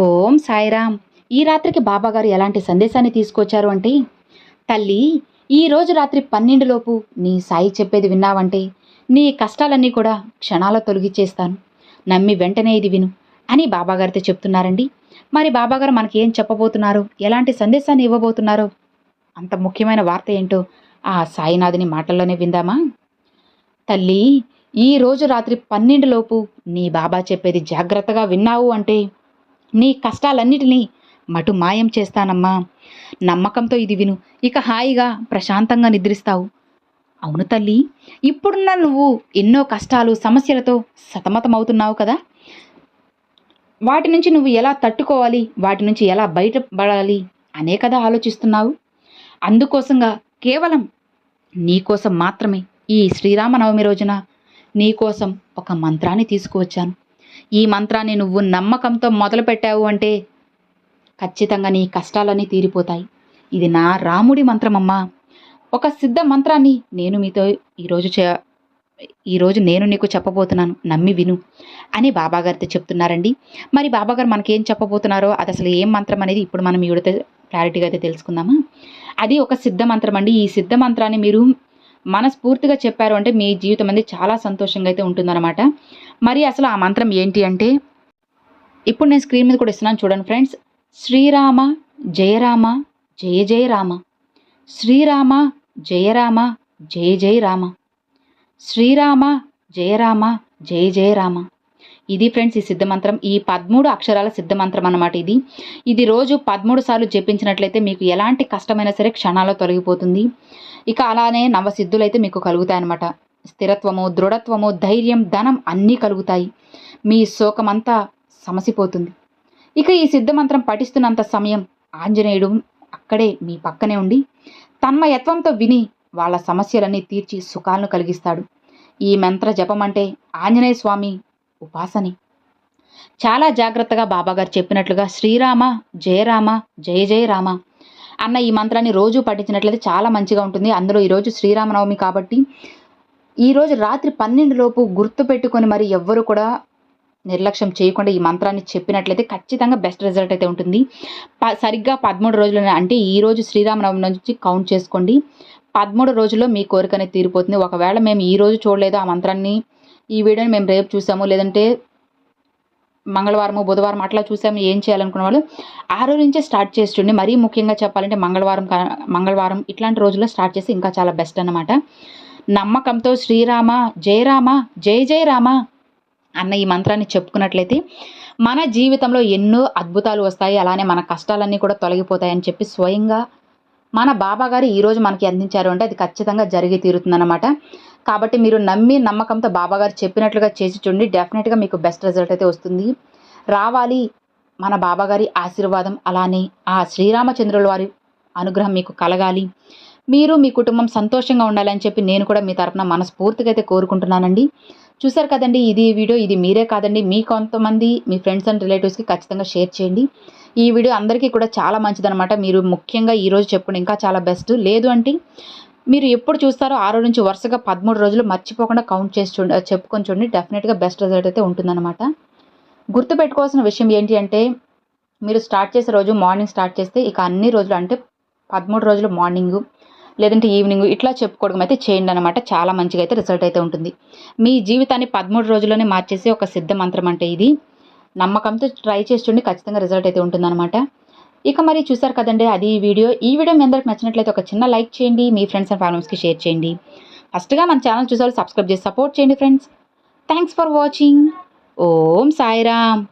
ఓం సాయిరామ్. ఈ రాత్రికి బాబాగారు ఎలాంటి సందేశాన్ని తీసుకొచ్చారు అంటే తల్లి ఈ రోజు రాత్రి పన్నెండులోపు నీ సాయి చెప్పేది విన్నావంటే నీ కష్టాలన్నీ కూడా క్షణాల తొలగిచ్చేస్తాను. నమ్మి వెంటనే ఇది విను అని బాబాగారితో చెప్తున్నారండి. మరి బాబాగారు మనకి ఏం చెప్పబోతున్నారు? ఎలాంటి సందేశాన్ని ఇవ్వబోతున్నారో? అంత ముఖ్యమైన వార్త ఏంటో ఆ సాయినాథుని మాటల్లోనే విందామా? తల్లి ఈ రోజు రాత్రి పన్నెండులోపు నీ బాబా చెప్పేది జాగ్రత్తగా విన్నావు అంటే నీ కష్టాలన్నిటినీ మటు మాయం చేస్తానమ్మా. నమ్మకంతో ఇది విను. ఇక హాయిగా ప్రశాంతంగా నిద్రిస్తావు. అవును తల్లి ఇప్పుడున్న నువ్వు ఎన్నో కష్టాలు సమస్యలతో సతమతమవుతున్నావు కదా? వాటి నుంచి నువ్వు ఎలా తట్టుకోవాలి? వాటి నుంచి ఎలా బయటపడాలి? అనే కదా ఆలోచిస్తున్నావు. అందుకోసంగా కేవలం నీకోసం మాత్రమే ఈ శ్రీరామనవమి రోజున నీకోసం ఒక మంత్రాన్ని తీసుకువచ్చాను. ఈ మంత్రాన్ని నువ్వు నమ్మకంతో మొదలుపెట్టావు అంటే ఖచ్చితంగా నీ కష్టాలన్నీ తీరిపోతాయి. ఇది నా రాముడి మంత్రమమ్మా. ఒక సిద్ధ మంత్రాన్ని నేను మీతో ఈరోజు చే ఈరోజు నేను నీకు చెప్పబోతున్నాను. నమ్మి విను అని బాబాగారితో చెప్తున్నారండి. మరి బాబాగారు మనకేం చెప్పబోతున్నారో అది అసలు ఏం మంత్రం అనేది ఇప్పుడు మనం ఈవిడతో క్లారిటీగా అయితే తెలుసుకుందామా? అది ఒక సిద్ధ మంత్రం అండి ఈ సిద్ధ మంత్రాన్ని మీరు మనస్ఫూర్తిగా చెప్పారు అంటే మీ జీవితం అనేది చాలా సంతోషంగా అయితే ఉంటుందన్నమాట. మరి అసలు ఆ మంత్రం ఏంటి అంటే ఇప్పుడు నేను స్క్రీన్ మీద కూడా ఇస్తున్నాను చూడండి ఫ్రెండ్స్. శ్రీరామ జయరామ జయ జయ రామ. శ్రీరామ జయరామ జయ జయ రామ. శ్రీరామ జయరామ జయ జయ రామ. ఇది ఫ్రెండ్స్ ఈ సిద్ధమంత్రం ఈ పదమూడు అక్షరాల సిద్ధమంత్రం అన్నమాట ఇది. ఇది రోజు పదమూడు సార్లు జపించినట్లయితే మీకు ఎలాంటి కష్టమైనా సరే క్షణాల్లో తొలగిపోతుంది. ఇక అలానే నవసిద్ధులైతే మీకు కలుగుతాయన్నమాట. స్థిరత్వము దృఢత్వము ధైర్యం ధనం అన్నీ కలుగుతాయి. మీ శోకమంతా సమసిపోతుంది. ఇక ఈ సిద్ధమంత్రం పఠిస్తున్నంత సమయం ఆంజనేయుడు అక్కడే మీ పక్కనే ఉండి తన్మయత్వంతో విని వాళ్ళ సమస్యలన్నీ తీర్చి సుఖాలను కలిగిస్తాడు. ఈ మంత్ర జపం అంటే ఆంజనేయ స్వామి ఉపాసని. చాలా జాగ్రత్తగా బాబాగారు చెప్పినట్లుగా శ్రీరామ జయరామ జయ జయ రామ అన్న ఈ మంత్రాన్ని రోజు పఠించినట్లయితే చాలా మంచిగా ఉంటుంది. అందులో ఈరోజు శ్రీరామనవమి కాబట్టి ఈరోజు రాత్రి పన్నెండు లోపు గుర్తు పెట్టుకొని మరి ఎవ్వరు కూడా నిర్లక్ష్యం చేయకుండా ఈ మంత్రాన్ని చెప్పినట్లయితే ఖచ్చితంగా బెస్ట్ రిజల్ట్ అయితే ఉంటుంది. ప సరిగ్గా పదమూడు రోజులు అంటే ఈరోజు శ్రీరామనవమి నుంచి కౌంట్ చేసుకోండి. పదమూడు రోజుల్లో మీ కోరిక అనేది తీరిపోతుంది. ఒకవేళ మేము ఈ రోజు చూడలేదు ఆ మంత్రాన్ని ఈ వీడియోని మేము రేపు చూసాము లేదంటే మంగళవారము బుధవారం అట్లా చూసాము ఏం చేయాలనుకున్న వాళ్ళు ఆ రోజు నుంచే స్టార్ట్ చేస్తుండే మరీ ముఖ్యంగా చెప్పాలంటే మంగళవారం మంగళవారం ఇట్లాంటి రోజుల్లో స్టార్ట్ చేసి ఇంకా చాలా బెస్ట్ అనమాట నమ్మకంతో శ్రీరామ జయరామ జయ జయరామ అన్న ఈ మంత్రాన్ని చెప్పుకున్నట్లయితే మన జీవితంలో ఎన్నో అద్భుతాలు వస్తాయి. అలానే మన కష్టాలన్నీ కూడా తొలగిపోతాయని చెప్పి స్వయంగా మన బాబా గారు ఈరోజు మనకి అందించారు అంటే అది ఖచ్చితంగా జరిగి తీరుతుందన్నమాట. కాబట్టి మీరు నమ్మి నమ్మకంతో బాబాగారు చెప్పినట్లుగా చేసి చూడండి. డెఫినెట్గా మీకు బెస్ట్ రిజల్ట్ అయితే వస్తుంది. రావాలి మన బాబాగారి ఆశీర్వాదం. అలానే ఆ శ్రీరామచంద్రుల వారి అనుగ్రహం మీకు కలగాలి. మీరు మీ కుటుంబం సంతోషంగా ఉండాలని చెప్పి నేను కూడా మీ తరఫున మనస్ఫూర్తిగా అయితే కోరుకుంటున్నానండి. చూసారు కదండి ఇది వీడియో ఇది మీరే కాదండి మీ కొంతమంది మీ ఫ్రెండ్స్ అండ్ రిలేటివ్స్కి ఖచ్చితంగా షేర్ చేయండి. ఈ వీడియో అందరికీ కూడా చాలా మంచిదనమాట మీరు ముఖ్యంగా ఈరోజు చెప్పుకుని ఇంకా చాలా బెస్ట్. లేదు అంటే మీరు ఎప్పుడు చూస్తారో ఆరో నుంచి వరుసగా పదమూడు రోజులు మర్చిపోకుండా కౌంట్ చేసి చూడ చెప్పుకొని చూడండి. డెఫినెట్గా బెస్ట్ రిజల్ట్ అయితే ఉంటుందన్నమాట. గుర్తుపెట్టుకోవాల్సిన విషయం ఏంటి అంటే మీరు స్టార్ట్ చేసే రోజు మార్నింగ్ స్టార్ట్ చేస్తే ఇక అన్ని రోజులు అంటే పదమూడు రోజులు మార్నింగు లేదంటే ఈవినింగ్ ఇట్లా చెప్పుకోవడం అయితే చేయండి అనమాట చాలా మంచిగా అయితే రిజల్ట్ అయితే ఉంటుంది. మీ జీవితాన్ని పదమూడు రోజుల్లోనే మార్చేసే ఒక సిద్ధ మంత్రం అంటే ఇది. నమ్మకంతో ట్రై చేసి చూడండి ఖచ్చితంగా రిజల్ట్ అయితే ఉంటుందన్నమాట. ఇక మరి చూసారు కదండి అది ఈ వీడియో. ఈ వీడియో మీ అందరికి నచ్చినట్లయితే ఒక చిన్న లైక్ చేయండి మీ ఫ్రెండ్స్ అండ్ ఫ్యామిలీస్కి షేర్ చేయండి. ఫస్ట్గా మన ఛానల్ చూసారు సబ్స్క్రైబ్ చేసి సపోర్ట్ చేయండి friends. Thanks for watching. Om Sairam.